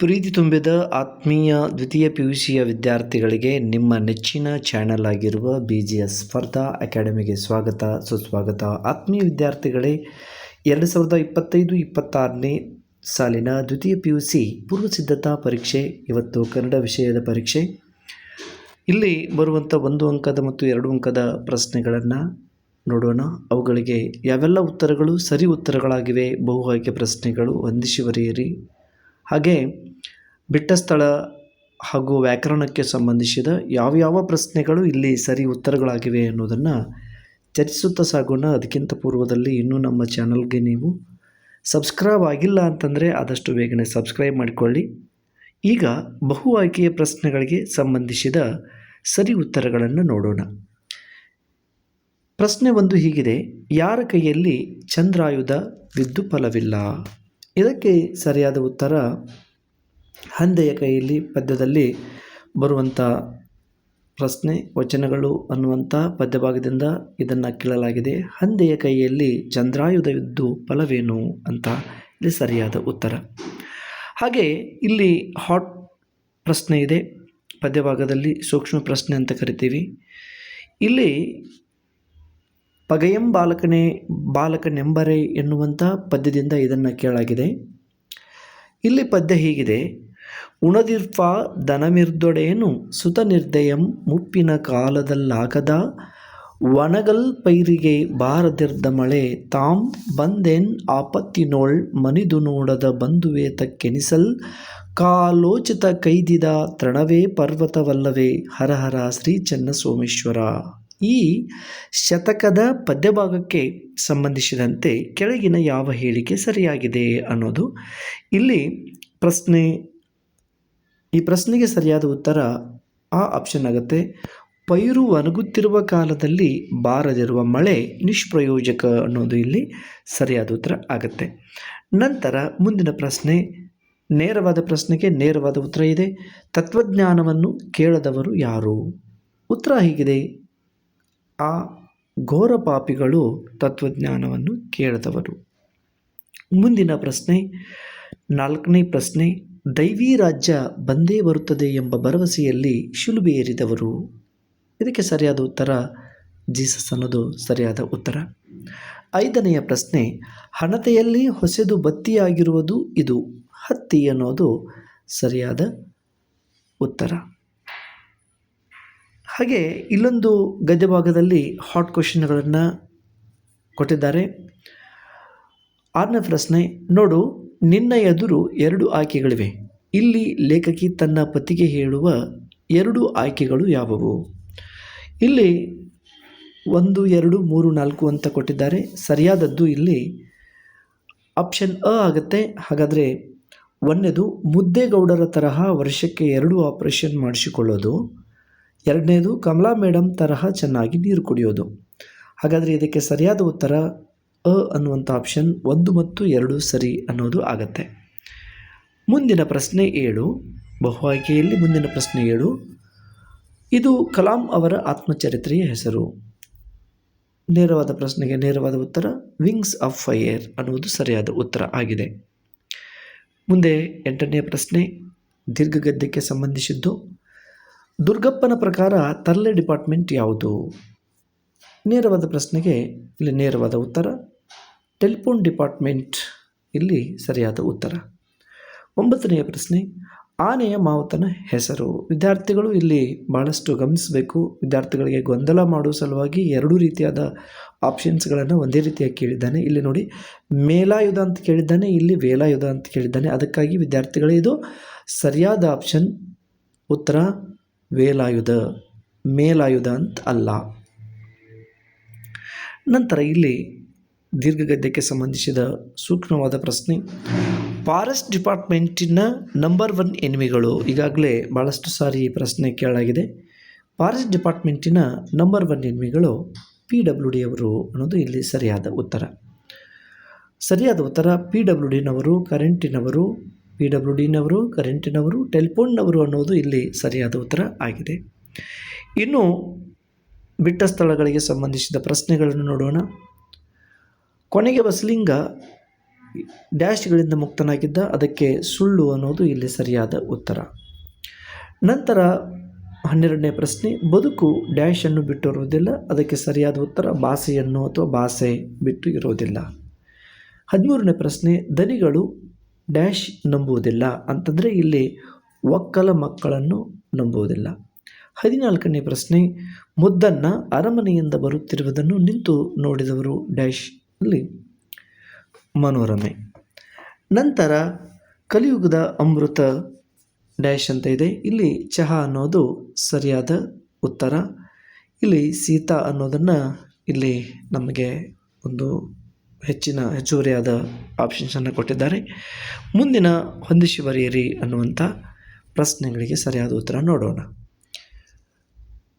ಪ್ರೀತಿ ತುಂಬಿದ ಆತ್ಮೀಯ ದ್ವಿತೀಯ ಪಿ ಯು ಸಿಯ ವಿದ್ಯಾರ್ಥಿಗಳಿಗೆ ನಿಮ್ಮ ನೆಚ್ಚಿನ ಚಾನೆಲ್ ಆಗಿರುವ ಬಿ ಜಿ ಎಸ್ ಸ್ಪರ್ಧಾ ಅಕಾಡೆಮಿಗೆ ಸ್ವಾಗತ, ಸುಸ್ವಾಗತ. ಆತ್ಮೀಯ ವಿದ್ಯಾರ್ಥಿಗಳೇ, ಎರಡು ಸಾವಿರದ ಇಪ್ಪತ್ತೈದು, ಇಪ್ಪತ್ತಾರನೇ ಸಾಲಿನ ದ್ವಿತೀಯ ಪಿ ಯು ಸಿ ಪೂರ್ವ ಸಿದ್ಧತಾ ಪರೀಕ್ಷೆ, ಇವತ್ತು ಕನ್ನಡ ವಿಷಯದ ಪರೀಕ್ಷೆ. ಇಲ್ಲಿ ಬರುವಂಥ ಒಂದು ಅಂಕದ ಮತ್ತು ಎರಡು ಅಂಕದ ಪ್ರಶ್ನೆಗಳನ್ನು ನೋಡೋಣ. ಅವುಗಳಿಗೆ ಯಾವೆಲ್ಲ ಉತ್ತರಗಳು ಸರಿ ಉತ್ತರಗಳಾಗಿವೆ ಬಹು ಆಯ್ಕೆ ಪ್ರಶ್ನೆಗಳು, ಹೊಂದಿಸಿ ಬರೆಯಿರಿ. ಹಾಗೆ ಬಿಟ್ಟ ಸ್ಥಳ ಹಾಗೂ ವ್ಯಾಕರಣಕ್ಕೆ ಸಂಬಂಧಿಸಿದ ಯಾವ ಯಾವ ಪ್ರಶ್ನೆಗಳು ಇಲ್ಲಿ ಸರಿ ಉತ್ತರಗಳಾಗಿವೆ ಅನ್ನೋದನ್ನು ಚರ್ಚಿಸುತ್ತಾ ಸಾಗೋಣ. ಅದಕ್ಕಿಂತ ಪೂರ್ವದಲ್ಲಿ ಇನ್ನೂ ನಮ್ಮ ಚಾನಲ್ಗೆ ನೀವು ಸಬ್ಸ್ಕ್ರೈಬ್ ಆಗಿಲ್ಲ ಅಂತಂದರೆ ಆದಷ್ಟು ಬೇಗನೆ ಸಬ್ಸ್ಕ್ರೈಬ್ ಮಾಡಿಕೊಳ್ಳಿ. ಈಗ ಬಹು ಆಯ್ಕೆಯ ಪ್ರಶ್ನೆಗಳಿಗೆ ಸಂಬಂಧಿಸಿದ ಸರಿ ಉತ್ತರಗಳನ್ನು ನೋಡೋಣ. ಪ್ರಶ್ನೆ ಒಂದು ಹೀಗಿದೆ, ಯಾರ ಕೈಯಲ್ಲಿ ಚಂದ್ರಾಯುಧ ವಿದ್ದು ಫಲವಿಲ್ಲ ಇದಕ್ಕೆ ಸರಿಯಾದ ಉತ್ತರ ಹಂದೆಯ ಕೈಯಲ್ಲಿ ಪದ್ಯದಲ್ಲಿ ಬರುವಂಥ ಪ್ರಶ್ನೆ, ವಚನಗಳು ಅನ್ನುವಂಥ ಪದ್ಯಭಾಗದಿಂದ ಇದನ್ನು ಕೇಳಲಾಗಿದೆ. ಹಂದೆಯ ಕೈಯಲ್ಲಿ ಚಂದ್ರಾಯುಧವಿದ್ದು ಫಲವೇನು ಅಂತ ಇಲ್ಲಿ ಸರಿಯಾದ ಉತ್ತರ. ಹಾಗೆ ಇಲ್ಲಿ ಹಾಟ್ ಪ್ರಶ್ನೆ ಇದೆ. ಪದ್ಯಭಾಗದಲ್ಲಿ ಸೂಕ್ಷ್ಮ ಪ್ರಶ್ನೆ ಅಂತ ಕರಿತೀವಿ. ಇಲ್ಲಿ ಪಗಯಂ ಬಾಲಕನೇ ಬಾಲಕನೆಂಬರೆ ಎನ್ನುವಂಥ ಪದ್ಯದಿಂದ ಇದನ್ನು ಕೇಳಾಗಿದೆ ಇಲ್ಲಿ ಪದ್ಯ ಹೀಗಿದೆ ಉಣದಿರ್ಫ ದನಮಿರ್ದೊಡೆಯನು ಸುತ ನಿರ್ದಯಂ ಮುಪ್ಪಿನ ಕಾಲದಲ್ಲಾಗದ ಒಣಗಲ್ ಪೈರಿಗೆ ಬಾರದಿರ್ದ ಮಳೆ ತಾಂ ಬಂದೆನ್ ಆಪತ್ತಿನೋಳ್ ಮನಿದು ನೋಡದ ಬಂಧುವೇತ ತಕ್ಕೆನಿಸಲ್ ಕಾಲೋಚಿತ ಕೈದಿದ ತೃಣವೇ ಪರ್ವತವಲ್ಲವೇ ಹರಹರ ಶ್ರೀ ಚನ್ನ ಸೋಮೇಶ್ವರ ಈ ಶತಕದ ಪದ್ಯಭಾಗಕ್ಕೆ ಸಂಬಂಧಿಸಿದಂತೆ ಕೆಳಗಿನ ಯಾವ ಹೇಳಿಕೆ ಸರಿಯಾಗಿದೆ ಅನ್ನೋದು ಇಲ್ಲಿ ಪ್ರಶ್ನೆ, ಈ ಪ್ರಶ್ನೆಗೆ ಸರಿಯಾದ ಉತ್ತರ ಆ ಆಪ್ಷನ್ ಆಗುತ್ತೆ. ಪೈರು ಒಣಗುತ್ತಿರುವ ಕಾಲದಲ್ಲಿ ಬಾರದಿರುವ ಮಳೆ ನಿಷ್ಪ್ರಯೋಜಕ ಅನ್ನೋದು ಇಲ್ಲಿ ಸರಿಯಾದ ಉತ್ತರ ಆಗುತ್ತೆ. ನಂತರ ಮುಂದಿನ ಪ್ರಶ್ನೆ, ನೇರವಾದ ಪ್ರಶ್ನೆಗೆ ನೇರವಾದ ಉತ್ತರ ಇದೆ. ತತ್ವಜ್ಞಾನವನ್ನು ಕೇಳದವರು ಯಾರು? ಉತ್ತರ ಹೀಗಿದೆ. ಆ ಘೋರ ಪಾಪಿಗಳು ತತ್ವಜ್ಞಾನವನ್ನು ಕೇಳದವರು. ಮುಂದಿನ ಪ್ರಶ್ನೆ, ನಾಲ್ಕನೇ ಪ್ರಶ್ನೆ, ದೈವಿ ರಾಜ್ಯ ಬಂದೇ ಬರುತ್ತದೆ ಎಂಬ ಭರವಸೆಯಲ್ಲಿ ಶಿಲುಬೆ ಇದಕ್ಕೆ ಸರಿಯಾದ ಉತ್ತರ, ಜೀಸಸ್ ಅನ್ನೋದು ಸರಿಯಾದ ಉತ್ತರ. ಐದನೆಯ ಪ್ರಶ್ನೆ, ಹಣತೆಯಲ್ಲಿ ಹೊಸೆದು ಬತ್ತಿಯಾಗಿರುವುದು ಇದು ಹತ್ತಿ ಅನ್ನೋದು ಸರಿಯಾದ ಉತ್ತರ. ಹಾಗೆ ಇಲ್ಲೊಂದು ಗದ್ಯ ಭಾಗದಲ್ಲಿ ಹಾಟ್ ಕ್ವಶನ್ಗಳನ್ನು ಕೊಟ್ಟಿದ್ದಾರೆ. ಆರನೇ ಪ್ರಶ್ನೆ ನೋಡು, ನಿನ್ನ ಎದುರು ಎರಡು ಆಯ್ಕೆಗಳಿವೆ. ಇಲ್ಲಿ ಲೇಖಕಿ ತನ್ನ ಪತಿಗೆ ಹೇಳುವ ಎರಡು ಆಯ್ಕೆಗಳು ಯಾವುವು? ಇಲ್ಲಿ ಒಂದು, ಎರಡು, ಮೂರು, ನಾಲ್ಕು ಅಂತ ಕೊಟ್ಟಿದ್ದಾರೆ. ಸರಿಯಾದದ್ದು ಇಲ್ಲಿ ಆಪ್ಷನ್ ಅ ಆಗುತ್ತೆ. ಹಾಗಾದರೆ ಒಂದನೇದು ಮುದ್ದೇಗೌಡರ ತರಹ ವರ್ಷಕ್ಕೆ ಎರಡು ಆಪರೇಷನ್ ಮಾಡಿಸಿಕೊಳ್ಳೋದು. ಎರಡನೇದು, ಕಮಲಾ ಮೇಡಮ್ ತರಹ ಚೆನ್ನಾಗಿ ನೀರು ಕುಡಿಯೋದು. ಹಾಗಾದರೆ ಇದಕ್ಕೆ ಸರಿಯಾದ ಉತ್ತರ, ಅ ಅನ್ನುವಂಥ ಆಪ್ಷನ್ ಒಂದು ಮತ್ತು ಎರಡು ಸರಿ ಅನ್ನೋದು ಆಗತ್ತೆ. ಮುಂದಿನ ಪ್ರಶ್ನೆ ಏಳು. ಬಹು ಆಯ್ಕೆಯಲ್ಲಿ ಮುಂದಿನ ಪ್ರಶ್ನೆ ಏಳು. ಇದು ಕಲಾಂ ಅವರ ಆತ್ಮಚರಿತ್ರೆಯ ಹೆಸರು. ನೇರವಾದ ಪ್ರಶ್ನೆಗೆ ನೇರವಾದ ಉತ್ತರ, ವಿಂಗ್ಸ್ ಆಫ್ ಫೈಯರ್ ಅನ್ನುವುದು ಸರಿಯಾದ ಉತ್ತರ ಆಗಿದೆ. ಮುಂದೆ ಎಂಟನೆಯ ಪ್ರಶ್ನೆ ದೀರ್ಘಗದ್ಯಕ್ಕೆ ಸಂಬಂಧಿಸಿದ್ದು ದುರ್ಗಪ್ಪನ ಪ್ರಕಾರ ತರಲೆ ಡಿಪಾರ್ಟ್ಮೆಂಟ್ ಯಾವುದು? ನೇರವಾದ ಪ್ರಶ್ನೆಗೆ ಇಲ್ಲಿ ನೇರವಾದ ಉತ್ತರ. ಟೆಲಿಫೋನ್ ಡಿಪಾರ್ಟ್ಮೆಂಟ್ ಇಲ್ಲಿ ಸರಿಯಾದ ಉತ್ತರ. ಒಂಬತ್ತನೆಯ ಪ್ರಶ್ನೆ, ಆನೆಯ ಮಾವುತನ ಹೆಸರು. ವಿದ್ಯಾರ್ಥಿಗಳು ಇಲ್ಲಿ ಭಾಳಷ್ಟು ಗಮನಿಸಬೇಕು. ವಿದ್ಯಾರ್ಥಿಗಳಿಗೆ ಗೊಂದಲ ಮಾಡುವ ಸಲುವಾಗಿ ಎರಡೂ ರೀತಿಯಾದ ಆಪ್ಷನ್ಸ್ಗಳನ್ನು ಒಂದೇ ರೀತಿಯಾಗಿ ಕೇಳಿದ್ದಾನೆ. ಇಲ್ಲಿ ನೋಡಿ, ಮೇಲಾಯುಧ ಅಂತ ಕೇಳಿದ್ದಾನೆ, ಇಲ್ಲಿ ವೇಲಾಯುಧ ಅಂತ ಕೇಳಿದ್ದಾನೆ. ಅದಕ್ಕಾಗಿ ವಿದ್ಯಾರ್ಥಿಗಳೇ ಇದು ಸರಿಯಾದ ಆಪ್ಷನ್. ಉತ್ತರ ವೇಲಾಯುಧ, ಮೇಲಾಯುಧ ಅಂತ ಅಲ್ಲ. ನಂತರ ಇಲ್ಲಿ ದೀರ್ಘಗದ್ಯಕ್ಕೆ ಸಂಬಂಧಿಸಿದ ಸೂಕ್ಷ್ಮವಾದ ಪ್ರಶ್ನೆ. ಫಾರೆಸ್ಟ್ ಡಿಪಾರ್ಟ್ಮೆಂಟಿನ ನಂಬರ್ ಒನ್ ಎನಿಮಿಗಳು ಈಗಾಗಲೇ ಭಾಳಷ್ಟು ಸಾರಿ ಪ್ರಶ್ನೆ ಕೇಳಾಗಿದೆ ಫಾರೆಸ್ಟ್ ಡಿಪಾರ್ಟ್ಮೆಂಟಿನ ನಂಬರ್ ಒನ್ ಎನಿಮಿಗಳು ಪಿ ಡಬ್ಲ್ಯೂ ಡಿ ಅವರು ಅನ್ನೋದು ಇಲ್ಲಿ ಸರಿಯಾದ ಉತ್ತರ. ಸರಿಯಾದ ಉತ್ತರ ಪಿ ಡಬ್ಲ್ಯೂ ಡಿನವರು ಕರೆಂಟಿನವರು ಪಿ ಡಬ್ಲ್ಯೂ ಡಿನವರು, ಕರೆಂಟಿನವರು, ಟೆಲಿಫೋನ್ನವರು ಅನ್ನೋದು ಇಲ್ಲಿ ಸರಿಯಾದ ಉತ್ತರ ಆಗಿದೆ. ಇನ್ನು ಬಿಟ್ಟ ಸ್ಥಳಗಳಿಗೆ ಸಂಬಂಧಿಸಿದ ಪ್ರಶ್ನೆಗಳನ್ನು ನೋಡೋಣ. ಕೊನೆಗೆ ಬಸಲಿಂಗ ಡ್ಯಾಶ್ಗಳಿಂದ ಮುಕ್ತನಾಗಿದ್ದ, ಅದಕ್ಕೆ ಸುಳ್ಳು ಅನ್ನೋದು ಇಲ್ಲಿ ಸರಿಯಾದ ಉತ್ತರ. ನಂತರ ಹನ್ನೆರಡನೇ ಪ್ರಶ್ನೆ, ಬದುಕು ಡ್ಯಾಶನ್ನು ಬಿಟ್ಟು ಇರುವುದಿಲ್ಲ, ಅದಕ್ಕೆ ಸರಿಯಾದ ಉತ್ತರ ಭಾಷೆಯನ್ನು ಅಥವಾ ಭಾಷೆ ಬಿಟ್ಟು ಇರುವುದಿಲ್ಲ. ಹದಿಮೂರನೇ ಪ್ರಶ್ನೆ, ದನಿಗಳು ಡ್ಯಾಶ್ ನಂಬುವುದಿಲ್ಲ ಅಂತಂದರೆ ಇಲ್ಲಿ ಒಕ್ಕಲ ಮಕ್ಕಳನ್ನು ನಂಬುವುದಿಲ್ಲ. ಹದಿನಾಲ್ಕನೇ ಪ್ರಶ್ನೆ, ಮುದ್ದನ್ನು ಅರಮನೆಯಿಂದ ಬರುತ್ತಿರುವುದನ್ನು ನಿಂತು ನೋಡಿದವರು ಡ್ಯಾಶ್ ಅಲ್ಲಿ ಮನೋರಮೆ. ನಂತರ ಕಲಿಯುಗದ ಅಮೃತ ಡ್ಯಾಶ್ ಅಂತ ಇದೆ. ಇಲ್ಲಿ ಚಹಾ ಅನ್ನೋದು ಸರಿಯಾದ ಉತ್ತರ. ಇಲ್ಲಿ ಸೀತಾ ಅನ್ನೋದನ್ನು ಇಲ್ಲಿ ನಮಗೆ ಒಂದು ಹೆಚ್ಚಿನ ಹೆಚ್ಚುವರಿಯಾದ ಆಪ್ಷನ್ಸನ್ನು ಕೊಟ್ಟಿದ್ದಾರೆ. ಮುಂದಿನ ಹೊಂದಿಸಿ ಬರೆಯಿರಿ ಅನ್ನುವಂಥ ಪ್ರಶ್ನೆಗಳಿಗೆ ಸರಿಯಾದ ಉತ್ತರ ನೋಡೋಣ.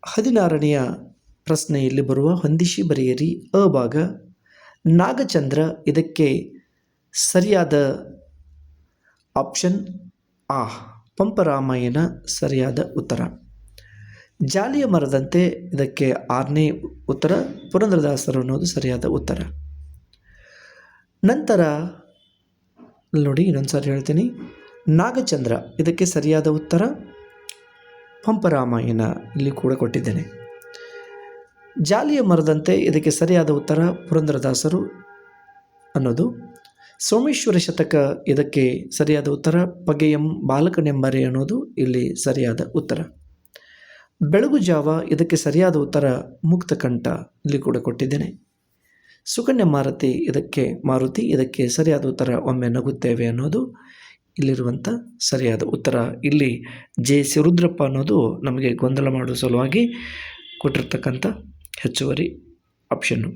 ಹದಿನಾರನೆಯ ಪ್ರಶ್ನೆಯಲ್ಲಿ ಬರುವ ಹೊಂದಿಸಿ ಬರೆಯಿರಿ ಅ ಭಾಗ. ನಾಗಚಂದ್ರ ಇದಕ್ಕೆ ಸರಿಯಾದ ಆಪ್ಷನ್ ಆ. ಪಂಪರಾಮಾಯಣ ಸರಿಯಾದ ಉತ್ತರ. ಜಾಲಿಯ ಮರದಂತೆ ಇದಕ್ಕೆ ಆರನೇ ಉತ್ತರ. ಪುರಂದ್ರದಾಸರು ಅನ್ನೋದು ಸರಿಯಾದ ಉತ್ತರ. ನಂತರ, ನೋಡಿ ಇನ್ನೊಂದು ಸಾರಿ ಹೇಳ್ತೀನಿ. ನಾಗಚಂದ್ರ, ಇದಕ್ಕೆ ಸರಿಯಾದ ಉತ್ತರ ಪಂಪರಾಮಾಯಣ ಇಲ್ಲಿ ಕೂಡ ಕೊಟ್ಟಿದ್ದೇನೆ. ಜಾಲಿಯ ಮರದಂತೆ ಇದಕ್ಕೆ ಸರಿಯಾದ ಉತ್ತರ ಪುರಂದರದಾಸರು ಅನ್ನೋದು. ಸೋಮೇಶ್ವರ ಶತಕ, ಇದಕ್ಕೆ ಸರಿಯಾದ ಉತ್ತರ ಪಗೆಯಂ ಬಾಲಕನೆಂಬರೆ ಅನ್ನೋದು ಇಲ್ಲಿ ಸರಿಯಾದ ಉತ್ತರ. ಬೆಳಗು ಜಾವ ಇದಕ್ಕೆ ಸರಿಯಾದ ಉತ್ತರ ಮುಕ್ತಕಂಠ ಇಲ್ಲಿ ಕೂಡ ಕೊಟ್ಟಿದ್ದೇನೆ. ಸುಕನ್ಯ ಮಾರುತಿ ಇದಕ್ಕೆ ಮಾರುತಿ ಇದಕ್ಕೆ ಸರಿಯಾದ ಉತ್ತರ ಒಮ್ಮೆ ನಗುತ್ತೇವೆ ಅನ್ನೋದು ಇಲ್ಲಿರುವಂಥ ಸರಿಯಾದ ಉತ್ತರ. ಇಲ್ಲಿ ಜೆ ಸಿ ರುದ್ರಪ್ಪ ಅನ್ನೋದು ನಮಗೆ ಗೊಂದಲ ಮಾಡುವ ಸಲುವಾಗಿ ಕೊಟ್ಟಿರ್ತಕ್ಕಂಥ ಹೆಚ್ಚುವರಿ ಆಪ್ಷನ್ನು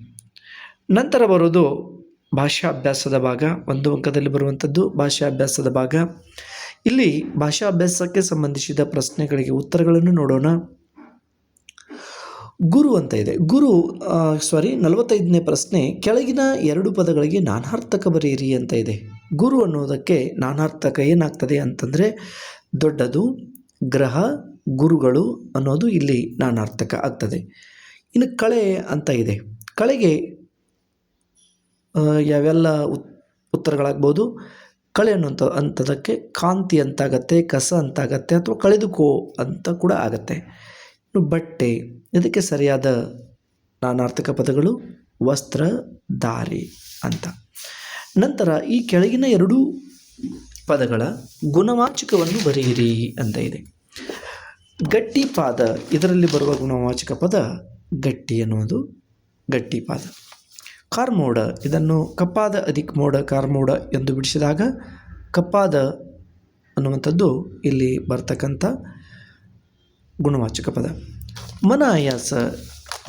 ನಂತರ ಬರೋದು ಭಾಷಾಭ್ಯಾಸದ ಭಾಗ. ಒಂದು ಅಂಕದಲ್ಲಿ ಬರುವಂಥದ್ದು ಭಾಷಾಭ್ಯಾಸದ ಭಾಗ. ಇಲ್ಲಿ ಭಾಷಾಭ್ಯಾಸಕ್ಕೆ ಸಂಬಂಧಿಸಿದ ಪ್ರಶ್ನೆಗಳಿಗೆ ಉತ್ತರಗಳನ್ನು ನೋಡೋಣ. ಗುರು ಅಂತ ಇದೆ. ಗುರು ಸಾರಿ ನಲವತ್ತೈದನೇ ಪ್ರಶ್ನೆ, ಕೆಳಗಿನ ಎರಡು ಪದಗಳಿಗೆ ನಾನಾರ್ಥಕ ಬರೆಯಿರಿ ಅಂತ ಇದೆ. ಗುರು ಅನ್ನೋದಕ್ಕೆ ನಾನಾರ್ಥಕ ಏನಾಗ್ತದೆ ಅಂತಂದರೆ, ದೊಡ್ಡದು, ಗ್ರಹ, ಗುರುಗಳು ಅನ್ನೋದು ಇಲ್ಲಿ ನಾನಾರ್ಥಕ ಆಗ್ತದೆ. ಇನ್ನು ಕಳೆ ಅಂತ ಇದೆ. ಕಳೆಗೆ ಯಾವೆಲ್ಲ ಉತ್, ಉತ್ತರಗಳಾಗ್ಬೋದು? ಕಳೆ ಅನ್ನೋಂಥ ಅಂಥದಕ್ಕೆ ಕಾಂತಿ ಅಂತಾಗತ್ತೆ, ಕಸ ಅಂತಾಗತ್ತೆ, ಅಥವಾ ಕಳೆದುಕೋ ಅಂತ ಕೂಡ ಆಗತ್ತೆ. ಬಟ್ಟೆ. ಇದಕ್ಕೆ ಸರಿಯಾದ ನಾನಾರ್ಥಕ ಪದಗಳು, ವಸ್ತ್ರ, ದಾರಿ ಅಂತ. ನಂತರ ಈ ಕೆಳಗಿನ ಎರಡೂ ಪದಗಳ ಗುಣವಾಚಕವನ್ನು ಬರೆಯಿರಿ ಅಂತ ಇದೆ. ಗಟ್ಟಿ ಪಾದ, ಇದರಲ್ಲಿ ಬರುವ ಗುಣವಾಚಕ ಪದ ಗಟ್ಟಿ ಅನ್ನುವುದು ಗಟ್ಟಿ ಪಾದ. ಕಾರ್ಮೋಡ, ಇದನ್ನು ಕಪ್ಪಾದ ಅಧಿಕ್ ಮೋಡ, ಕಾರ್ಮೋಡ ಎಂದು ಬಿಡಿಸಿದಾಗ ಕಪ್ಪಾದ ಅನ್ನುವಂಥದ್ದು ಇಲ್ಲಿ ಬರ್ತಕ್ಕಂಥ ಗುಣವಾಚಕ ಪದ. ಮನ ಆಯಾಸ,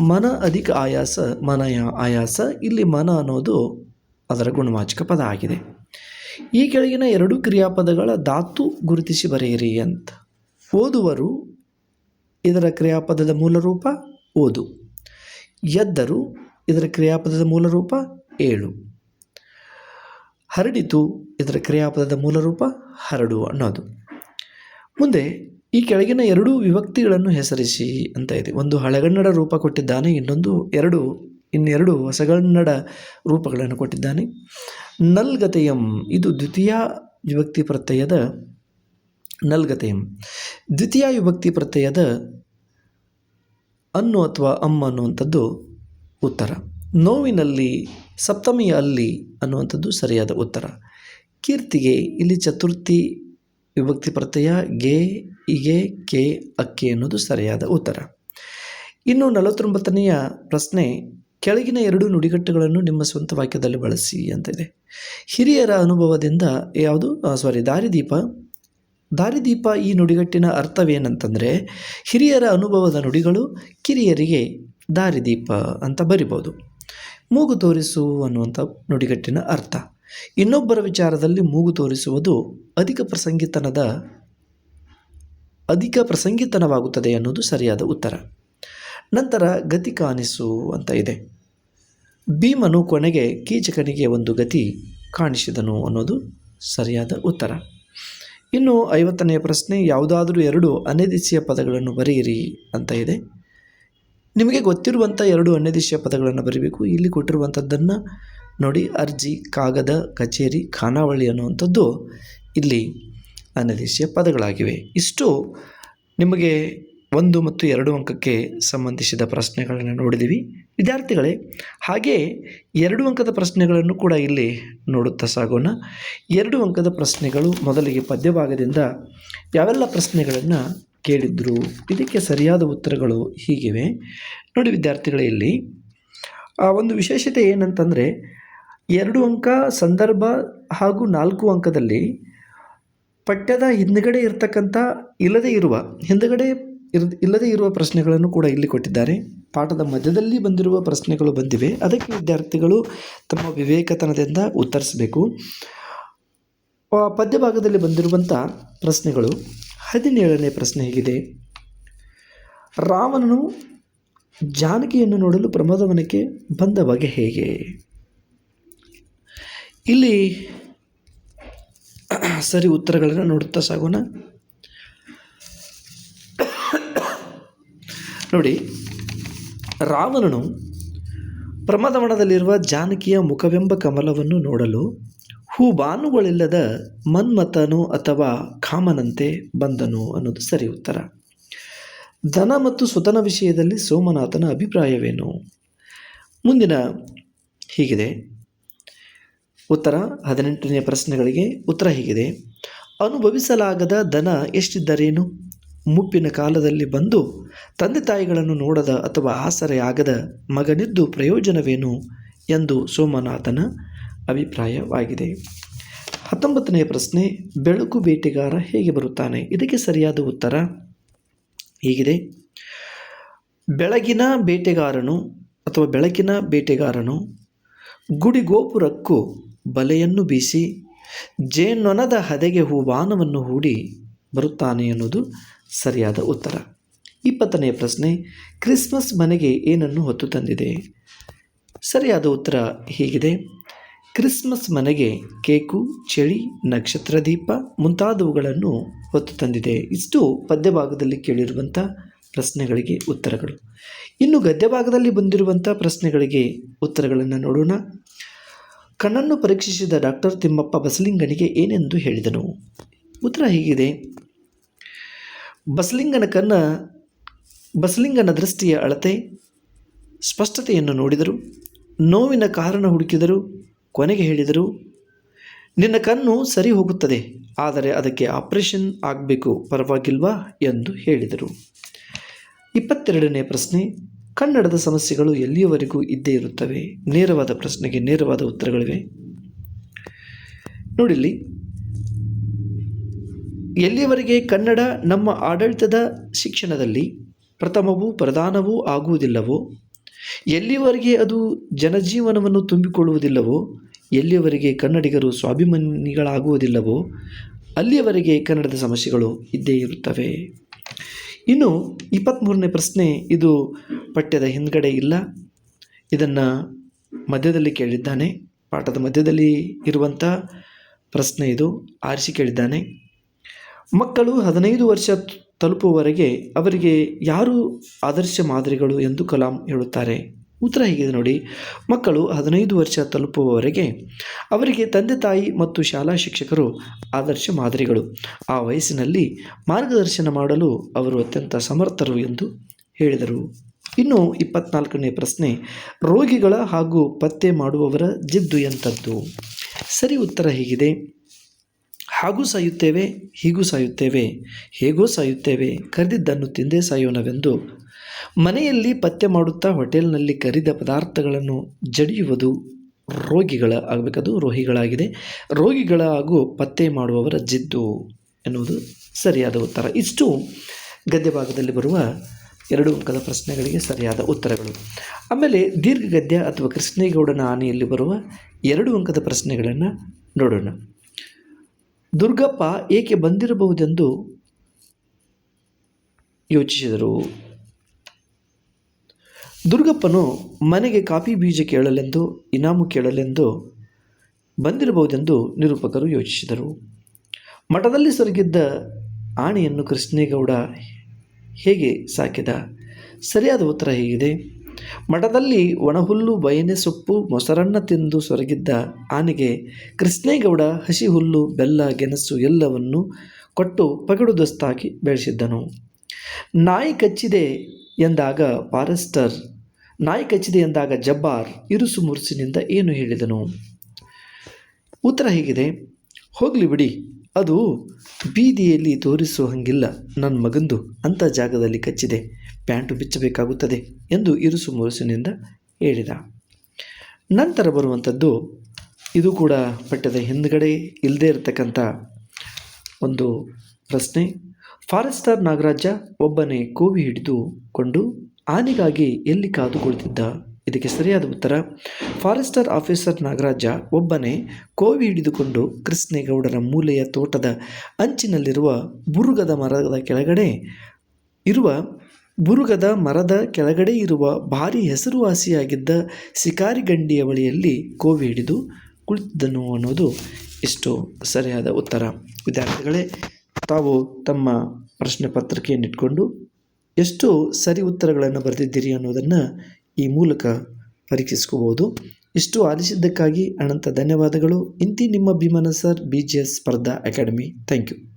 ಮನ ಅಧಿಕ ಆಯಾಸ ಮನಯ ಆಯಾಸ, ಇಲ್ಲಿ ಮನ ಅನ್ನೋದು ಅದರ ಗುಣವಾಚಕ ಪದ ಆಗಿದೆ. ಈ ಕೆಳಗಿನ ಎರಡು ಕ್ರಿಯಾಪದಗಳ ಧಾತು ಗುರುತಿಸಿ ಬರೆಯಿರಿ ಅಂತ. ಓದುವರು ಇದರ ಕ್ರಿಯಾಪದದ ಮೂಲ ರೂಪ ಓದು. ಎದ್ದರು ಇದರ ಕ್ರಿಯಾಪದದ ಮೂಲ ರೂಪ ಏಳು. ಹರಡಿತು ಇದರ ಕ್ರಿಯಾಪದದ ಮೂಲ ರೂಪ ಹರಡು ಅನ್ನೋದು. ಮುಂದೆ ಈ ಕೆಳಗಿನ ಎರಡು ವಿಭಕ್ತಿಗಳನ್ನು ಹೆಸರಿಸಿ ಅಂತ ಇದೆ. ಒಂದು ಹಳೆಗನ್ನಡ ರೂಪ ಕೊಟ್ಟಿದ್ದಾನೆ, ಇನ್ನೊಂದು ಎರಡು, ಇನ್ನೆರಡು ಹೊಸಗನ್ನಡ ರೂಪಗಳನ್ನು ಕೊಟ್ಟಿದ್ದಾನೆ. ನಲ್ಗತೆಯಂ, ಇದು ದ್ವಿತೀಯ ವಿಭಕ್ತಿ ಪ್ರತ್ಯಯದ ನಲ್ಗತೆಯಂ. ದ್ವಿತೀಯ ವಿಭಕ್ತಿ ಪ್ರತ್ಯಯದ ಅನ್ನು ಅಥವಾ ಅಮ್ಮ ಅನ್ನುವಂಥದ್ದು ಉತ್ತರ. ನೋವಿನಲ್ಲಿ ಸಪ್ತಮಿಯ ಅಲ್ಲಿ ಅನ್ನುವಂಥದ್ದು ಸರಿಯಾದ ಉತ್ತರ. ಕೀರ್ತಿಗೆ ಇಲ್ಲಿ ಚತುರ್ಥಿ ವಿಭಕ್ತಿ ಪ್ರತ್ಯಯ ಗೆ, ಇಗೆ, ಕೆ, ಅಕ್ಕೆ ಅನ್ನೋದು ಸರಿಯಾದ ಉತ್ತರ. ಇನ್ನು ನಲವತ್ತೊಂಬತ್ತನೆಯ ಪ್ರಶ್ನೆ, ಕೆಳಗಿನ ಎರಡು ನುಡಿಗಟ್ಟುಗಳನ್ನು ನಿಮ್ಮ ಸ್ವಂತ ವಾಕ್ಯದಲ್ಲಿ ಬಳಸಿ ಅಂತ ಇದೆ. ಹಿರಿಯರ ಅನುಭವದಿಂದ ಯಾವುದು? ಸಾರಿ ದಾರಿದೀಪ. ದಾರಿದೀಪ ಈ ನುಡಿಗಟ್ಟಿನ ಅರ್ಥವೇನಂತಂದರೆ, ಹಿರಿಯರ ಅನುಭವದ ನುಡಿಗಳು ಕಿರಿಯರಿಗೆ ದಾರಿದೀಪ ಅಂತ ಬರಿಬೋದು. ಮೂಗು ತೋರಿಸು ಅನ್ನುವಂಥ ನುಡಿಗಟ್ಟಿನ ಅರ್ಥ. ಇನ್ನೊಬ್ಬರ ವಿಚಾರದಲ್ಲಿ ಮೂಗು ತೋರಿಸುವುದು ಅಧಿಕ ಪ್ರಸಂಗಿತನದ, ಅಧಿಕ ಪ್ರಸಂಗಿತನವಾಗುತ್ತದೆ ಅನ್ನೋದು ಸರಿಯಾದ ಉತ್ತರ. ನಂತರ ಗತಿ ಕಾಣಿಸು ಅಂತ ಇದೆ. ಭೀಮನು ಕೊನೆಗೆ ಕೀಚಕನಿಗೆ ಒಂದು ಗತಿ ಕಾಣಿಸಿದನು ಅನ್ನೋದು ಸರಿಯಾದ ಉತ್ತರ. ಇನ್ನು ಐವತ್ತನೆಯ ಪ್ರಶ್ನೆ, ಯಾವುದಾದರೂ ಎರಡು ಅನೆದಿಸಿಯ ಪದಗಳನ್ನು ಬರೆಯಿರಿ ಅಂತ ಇದೆ. ನಿಮಗೆ ಗೊತ್ತಿರುವಂಥ ಎರಡು ಅನ್ಯದಿಶಯ ಪದಗಳನ್ನು ಬರೀಬೇಕು. ಇಲ್ಲಿ ಕೊಟ್ಟಿರುವಂಥದ್ದನ್ನು ನೋಡಿ ಅರ್ಜಿ, ಕಾಗದ, ಕಚೇರಿ, ಖಾನಾವಳಿ ಅನ್ನುವಂಥದ್ದು ಇಲ್ಲಿ ಅನದೇಶೀಯ ಪದಗಳಾಗಿವೆ. ಇಷ್ಟು ನಿಮಗೆ ಒಂದು ಮತ್ತು ಎರಡು ಅಂಕಕ್ಕೆ ಸಂಬಂಧಿಸಿದ ಪ್ರಶ್ನೆಗಳನ್ನು ನೋಡಿದ್ದೀವಿ. ವಿದ್ಯಾರ್ಥಿಗಳೇ, ಹಾಗೆ ಎರಡು ಅಂಕದ ಪ್ರಶ್ನೆಗಳನ್ನು ಕೂಡ ಇಲ್ಲಿ ನೋಡುತ್ತಾ ಸಾಗೋಣ. ಎರಡು ಅಂಕದ ಪ್ರಶ್ನೆಗಳು ಮೊದಲಿಗೆ ಪದ್ಯಭಾಗದಿಂದ ಯಾವೆಲ್ಲ ಪ್ರಶ್ನೆಗಳನ್ನು ಕೇಳಿದ್ರು, ಇದಕ್ಕೆ ಸರಿಯಾದ ಉತ್ತರಗಳು ಹೀಗಿವೆ. ನೋಡಿ ವಿದ್ಯಾರ್ಥಿಗಳೇ ಇಲ್ಲಿ ಒಂದು ವಿಶೇಷತೆ ಏನಂತಂದರೆ ಎರಡು ಅಂಕ ಸಂದರ್ಭ ಹಾಗೂ ನಾಲ್ಕು ಅಂಕದಲ್ಲಿ ಪಠ್ಯದ ಹಿಂದುಗಡೆ ಇರತಕ್ಕಂಥ ಇಲ್ಲದೇ ಇರುವ, ಹಿಂದುಗಡೆ ಇರ್, ಇಲ್ಲದೇ ಇರುವ ಪ್ರಶ್ನೆಗಳನ್ನು ಕೂಡ ಇಲ್ಲಿ ಕೊಟ್ಟಿದ್ದಾರೆ. ಪಾಠದ ಮಧ್ಯದಲ್ಲಿ ಬಂದಿರುವ ಪ್ರಶ್ನೆಗಳು ಬಂದಿವೆ. ಅದಕ್ಕೆ ವಿದ್ಯಾರ್ಥಿಗಳು ತಮ್ಮ ವಿವೇಕತನದಿಂದ ಉತ್ತರಿಸಬೇಕು. ಪದ್ಯ ಭಾಗದಲ್ಲಿ ಬಂದಿರುವಂಥ ಪ್ರಶ್ನೆಗಳು, ಹದಿನೇಳನೇ ಪ್ರಶ್ನೆ ಹೇಗಿದೆ. ರಾವಣನು ಜಾನಕಿಯನ್ನು ನೋಡಲು ಪ್ರಮೋದವನಕ್ಕೆ ಬಂದ ಬಗೆ ಹೇಗೆ? ಇಲ್ಲಿ ಸರಿ ಉತ್ತರಗಳನ್ನು ನೋಡುತ್ತಾ ಸಾಗೋಣ. ನೋಡಿ, ರಾವಣನು ಪ್ರಮದವನದಲ್ಲಿರುವ ಜಾನಕಿಯ ಮುಖವೆಂಬ ಕಮಲವನ್ನು ನೋಡಲು ಹೂಬಾನುಗಳಿಲ್ಲದ ಮನ್ಮಥನು ಅಥವಾ ಕಾಮನಂತೆ ಬಂದನು ಅನ್ನೋದು ಸರಿ ಉತ್ತರ. ಧನ ಮತ್ತು ಸುತನ ವಿಷಯದಲ್ಲಿ ಸೋಮನಾಥನ ಅಭಿಪ್ರಾಯವೇನು? ಮುಂದಿನ ಹೀಗಿದೆ. ಉತ್ತರ ಹದಿನೆಂಟನೇ ಪ್ರಶ್ನೆಗಳಿಗೆ ಉತ್ತರ ಹೀಗಿದೆ. ಅನುಭವಿಸಲಾಗದ ದನ ಎಷ್ಟಿದ್ದರೇನು? ಮುಪ್ಪಿನ ಕಾಲದಲ್ಲಿ ಬಂದು ತಂದೆ ತಾಯಿಗಳನ್ನು ನೋಡದ ಅಥವಾ ಆಸರೆಯಾಗದ ಮಗನಿದ್ದು ಪ್ರಯೋಜನವೇನು? ಎಂದು ಸೋಮನಾಥನ ಅಭಿಪ್ರಾಯವಾಗಿದೆ. ಹತ್ತೊಂಬತ್ತನೆಯ ಪ್ರಶ್ನೆ, ಬೆಳಕು ಬೇಟೆಗಾರ ಹೇಗೆ ಬರುತ್ತಾನೆ? ಇದಕ್ಕೆ ಸರಿಯಾದ ಉತ್ತರ ಹೀಗಿದೆ. ಬೆಳಗಿನ ಬೇಟೆಗಾರನು ಅಥವಾ ಬೆಳಕಿನ ಬೇಟೆಗಾರನು ಗುಡಿಗೋಪುರಕ್ಕೂ ಬಲೆಯನ್ನು ಬೀಸಿ ಜೇನೊನದ ಹದೆಗೆ ಹೂ ಬಾನವನ್ನು ಹೂಡಿ ಬರುತ್ತಾನೆ ಎನ್ನುವುದು ಸರಿಯಾದ ಉತ್ತರ. ಇಪ್ಪತ್ತನೆಯ ಪ್ರಶ್ನೆ, ಕ್ರಿಸ್ಮಸ್ ಮನೆಗೆ ಏನನ್ನು ಹೊತ್ತು ತಂದಿದೆ? ಸರಿಯಾದ ಉತ್ತರ ಹೀಗಿದೆ. ಕ್ರಿಸ್ಮಸ್ ಮನೆಗೆ ಕೇಕು, ಚಳಿ, ನಕ್ಷತ್ರ ದೀಪ ಮುಂತಾದವುಗಳನ್ನು ಹೊತ್ತು ತಂದಿದೆ. ಇಷ್ಟು ಪದ್ಯ ಭಾಗದಲ್ಲಿ ಕೇಳಿರುವಂಥ ಪ್ರಶ್ನೆಗಳಿಗೆ ಉತ್ತರಗಳು. ಇನ್ನು ಗದ್ಯ ಭಾಗದಲ್ಲಿ ಬಂದಿರುವಂಥ ಪ್ರಶ್ನೆಗಳಿಗೆ ಉತ್ತರಗಳನ್ನು ನೋಡೋಣ. ಕಣ್ಣನ್ನು ಪರೀಕ್ಷಿಸಿದ ಡಾಕ್ಟರ್ ತಿಮ್ಮಪ್ಪ ಬಸಲಿಂಗನಿಗೆ ಏನೆಂದು ಹೇಳಿದನು. ಉತ್ತರ ಹೀಗಿದೆ. ಬಸಲಿಂಗನ ಕನ್ನ ಬಸಲಿಂಗನ ದೃಷ್ಟಿಯ ಅಳತೆ, ಸ್ಪಷ್ಟತೆಯನ್ನು ನೋಡಿದರು. ನೋವಿನ ಕಾರಣ ಹುಡುಕಿದರು, ಕೊನೆಗೆ ಹೇಳಿದರು, ನಿನ್ನ ಕಣ್ಣು ಸರಿ ಹೋಗುತ್ತದೆ, ಆದರೆ ಅದಕ್ಕೆ ಆಪರೇಷನ್ ಆಗಬೇಕು, ಪರವಾಗಿಲ್ವಾ? ಎಂದು ಹೇಳಿದರು. ಇಪ್ಪತ್ತೆರಡನೇ ಪ್ರಶ್ನೆ ಕನ್ನಡದ ಸಮಸ್ಯೆಗಳು ಎಲ್ಲಿಯವರೆಗೂ ಇದ್ದೇ ಇರುತ್ತವೆ? ನೇರವಾದ ಪ್ರಶ್ನೆಗೆ ನೇರವಾದ ಉತ್ತರಗಳಿವೆ. ನೋಡಿಲ್ಲಿ. ಎಲ್ಲಿಯವರೆಗೆ ಕನ್ನಡ ನಮ್ಮ ಆಡಳಿತದ ಶಿಕ್ಷಣದಲ್ಲಿ ಪ್ರಥಮವೂ ಪ್ರಧಾನವೂ ಆಗುವುದಿಲ್ಲವೋ? ಎಲ್ಲಿಯವರೆಗೆ ಅದು ಜನಜೀವನವನ್ನು ತುಂಬಿಕೊಳ್ಳುವುದಿಲ್ಲವೋ? ಎಲ್ಲಿಯವರೆಗೆ ಕನ್ನಡಿಗರು ಸ್ವಾಭಿಮಾನಿಗಳಾಗುವುದಿಲ್ಲವೋ? ಅಲ್ಲಿಯವರೆಗೆ ಕನ್ನಡದ ಸಮಸ್ಯೆಗಳು ಇದ್ದೇ ಇರುತ್ತವೆ. ಇನ್ನು ಇಪ್ಪತ್ತ್ಮೂರನೇ ಪ್ರಶ್ನೆ, ಇದು ಪಠ್ಯದ ಹಿಂದ್ಗಡೆ ಇಲ್ಲ. ಇದನ್ನು ಮಧ್ಯದಲ್ಲಿ ಕೇಳಿದ್ದಾನೆ. ಪಾಠದ ಮಧ್ಯದಲ್ಲಿ ಇರುವಂಥ ಪ್ರಶ್ನೆ ಇದು. ಆರಿಸಿ ಕೇಳಿದ್ದಾನೆ. ಮಕ್ಕಳು ಹದಿನೈದು ವರ್ಷ ತಲುಪುವವರೆಗೆ ಅವರಿಗೆ ಯಾರು ಆದರ್ಶ ಮಾದರಿಗಳು ಎಂದು ಕಲಾಂ ಹೇಳುತ್ತಾರೆ? ಉತ್ತರ ಹೀಗಿದೆ ನೋಡಿ. ಮಕ್ಕಳು ಹದಿನೈದು ವರ್ಷ ತಲುಪುವವರೆಗೆ ಅವರಿಗೆ ತಂದೆ ತಾಯಿ ಮತ್ತು ಶಾಲಾ ಶಿಕ್ಷಕರು ಆದರ್ಶ ಮಾದರಿಗಳು. ಆ ವಯಸ್ಸಿನಲ್ಲಿ ಮಾರ್ಗದರ್ಶನ ಮಾಡಲು ಅವರು ಅತ್ಯಂತ ಸಮರ್ಥರು ಎಂದು ಹೇಳಿದರು. ಇನ್ನು ಇಪ್ಪತ್ನಾಲ್ಕನೇ ಪ್ರಶ್ನೆ, ರೋಗಿಗಳ ಹಾಗೂ ಪತ್ತೆ ಮಾಡುವವರ ಜಿದ್ದು ಎಂಥದ್ದು ಸರಿ, ಉತ್ತರ ಹೀಗಿದೆ. ಹಾಗೂ ಸಾಯುತ್ತೇವೆ, ಹೀಗೂ ಸಾಯುತ್ತೇವೆ, ಹೇಗೂ ಸಾಯುತ್ತೇವೆ, ಕರೆದಿದ್ದನ್ನು ತಿಂದೇ ಸಾಯೋಣವೆಂದು ಮನೆಯಲ್ಲಿ ಪತ್ತೆ ಮಾಡುತ್ತಾ ಹೋಟೆಲ್ನಲ್ಲಿ ಕರಿದ ಪದಾರ್ಥಗಳನ್ನು ಜಡಿಯುವುದು ರೋಗಿಗಳ ಆಗಬೇಕದು ರೋಗಿಗಳಾಗಿದೆ ರೋಗಿಗಳ ಹಾಗೂ ಪತ್ತೆ ಮಾಡುವವರ ಜಿದ್ದು ಎನ್ನುವುದು ಸರಿಯಾದ ಉತ್ತರ. ಇಷ್ಟು ಗದ್ಯ ಭಾಗದಲ್ಲಿ ಬರುವ ಎರಡು ಅಂಕದ ಪ್ರಶ್ನೆಗಳಿಗೆ ಸರಿಯಾದ ಉತ್ತರಗಳು. ಆಮೇಲೆ ದೀರ್ಘ ಗದ್ಯ ಅಥವಾ ಕೃಷ್ಣೇಗೌಡನ ಆನೆಯಲ್ಲಿ ಬರುವ ಎರಡು ಅಂಕದ ಪ್ರಶ್ನೆಗಳನ್ನು ನೋಡೋಣ. ದುರ್ಗಪ್ಪ ಏಕೆ ಬಂದಿರಬಹುದೆಂದು ಯೋಚಿಸಿದರು. ದುರ್ಗಪ್ಪನು ಮನೆಗೆ ಕಾಫಿ ಬೀಜ ಕೇಳಲೆಂದು, ಇನಾಮು ಕೇಳಲೆಂದು ಬಂದಿರಬಹುದೆಂದು ನಿರೂಪಕರು ಯೋಚಿಸಿದರು. ಮಠದಲ್ಲಿ ಸೊರಗಿದ್ದ ಆಣೆಯನ್ನು ಕೃಷ್ಣೇಗೌಡ ಹೇಗೆ ಸಾಕಿದ? ಸರಿಯಾದ ಉತ್ತರ ಹೇಗಿದೆ. ಮಠದಲ್ಲಿ ಒಣಹುಲ್ಲು, ಬಯನೆ ಸೊಪ್ಪು, ಮೊಸರನ್ನ ತಿಂದು ಸೊರಗಿದ್ದ ಆನೆಗೆ ಕೃಷ್ಣೇಗೌಡ ಹಸಿ ಹುಲ್ಲು ಬೆಲ್ಲ, ಗೆಣಸು ಎಲ್ಲವನ್ನು ಕೊಟ್ಟು ಪಗಡು ದಸ್ತಾಕಿ ಬೆಳೆಸಿದ್ದನು. ನಾಯಿ ಕಚ್ಚಿದೆ ಎಂದಾಗ ಫಾರೆಸ್ಟರ್ ನಾಯಿ ಕಚ್ಚಿದೆ ಎಂದಾಗ ಜಬ್ಬಾರ್ ಇರುಸು ಮುರುಸಿನಿಂದ ಏನು ಹೇಳಿದನು? ಉತ್ತರ ಹೀಗಿದೆ, ಹೋಗಲಿ ಬಿಡಿ, ಅದು ಬೀದಿಯಲ್ಲಿ ತೋರಿಸುವ ಹಂಗಿಲ್ಲ ನನ್ನ ಮಗಂದು ಅಂಥ ಜಾಗದಲ್ಲಿ ಕಚ್ಚಿದೆ, ಪ್ಯಾಂಟು ಬಿಚ್ಚಬೇಕಾಗುತ್ತದೆ ಎಂದು ಇರುಸು ಮುರುಸಿನಿಂದ ಹೇಳಿದ. ನಂತರ ಬರುವಂಥದ್ದು, ಇದು ಕೂಡ ಪಠ್ಯದ ಹಿಂದ್ಗಡೆ ಇಲ್ಲದೇ ಇರತಕ್ಕಂಥ ಒಂದು ಪ್ರಶ್ನೆ. ಫಾರೆಸ್ಟರ್ ನಾಗರಾಜ ಒಬ್ಬನೇ ಕೋವಿ ಹಿಡಿದುಕೊಂಡು ಆನೆಗಾಗಿ ಎಲ್ಲಿ ಕಾದು ಕುಳಿತಿದ್ದ ಇದಕ್ಕೆ ಸರಿಯಾದ ಉತ್ತರ, ಫಾರೆಸ್ಟರ್ ಆಫೀಸರ್ ನಾಗರಾಜ ಒಬ್ಬನೇ ಕೋವಿ ಹಿಡಿದುಕೊಂಡು ಕೃಷ್ಣೇಗೌಡರ ಮೂಲೆಯ ತೋಟದ ಅಂಚಿನಲ್ಲಿರುವ ಬುರುಗದ ಮರದ ಕೆಳಗಡೆ ಇರುವ, ಬುರುಗದ ಮರದ ಕೆಳಗಡೆ ಇರುವ ಭಾರಿ ಹೆಸರುವಾಸಿಯಾಗಿದ್ದ ಶಿಕಾರಿಗಂಡಿಯ ಬಳಿಯಲ್ಲಿ ಕೋವಿ ಹಿಡಿದು ಕುಳಿತಿದ್ದನು ಅನ್ನೋದು ಇಷ್ಟು ಸರಿಯಾದ ಉತ್ತರ. ವಿದ್ಯಾರ್ಥಿಗಳೇ, ತಾವು ತಮ್ಮ ಪ್ರಶ್ನೆ ಪತ್ರಿಕೆಯನ್ನಿಟ್ಕೊಂಡು ಎಷ್ಟು ಸರಿ ಉತ್ತರಗಳನ್ನು ಬರೆದಿದ್ದೀರಿ ಅನ್ನೋದನ್ನು ಈ ಮೂಲಕ ಪರೀಕ್ಷಿಸ್ಕೋಬೋದು. ಇಷ್ಟು ಆಲಿಸಿದ್ದಕ್ಕಾಗಿ ಅನಂತ ಧನ್ಯವಾದಗಳು. ಇಂತಿ ನಿಮ್ಮ Bheemana sir B G S ಸ್ಪರ್ಧಾ ಅಕಾಡೆಮಿ. Thank you.